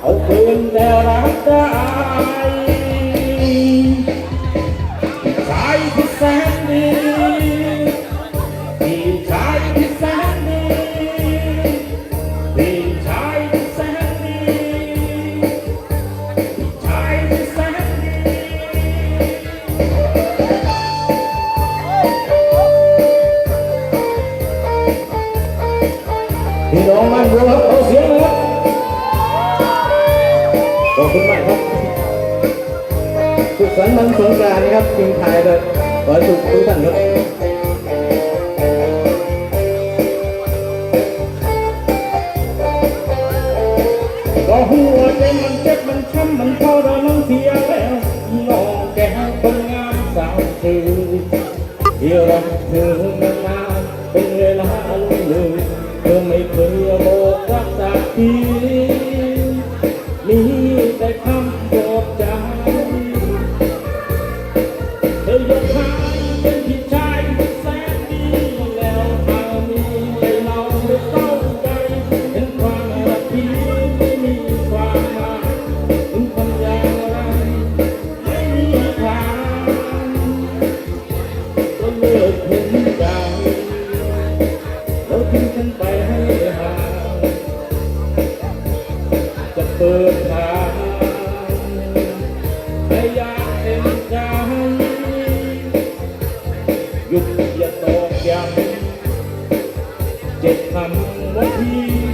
เอาคืนแล้วรักได้ สุขสันต์วันสงกรานนะครับทิ้งท้ายเลยขอสุขทุกท่านครับก็หัวใจมันเจ็บมันช้ำมันทรมานเสียแล้วน้องแก้วคนงามสาวชื่อที่รักเธอมานานเป็นเวลาลุงลืมเธอไม่เคยบอกรักสักทีมีแต่คำ เธอยกให้เป็นพี่ชายที่แสนดีแล้ว หยุดอย่าตอกย้ำเจ็บคำว่าพี่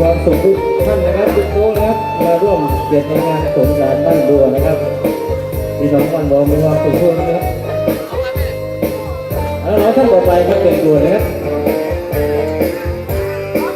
ความสุขทุกท่านนะครับทุกโต๊ะนะครับมาร่วมเกียรติในงานสงกรานต์บ้านบัวนะครับพี่น้องวันบอกมีความสุขทุกท่านนะครับแล้วเราท่านต่อไปครับเป็นตัวนะครับ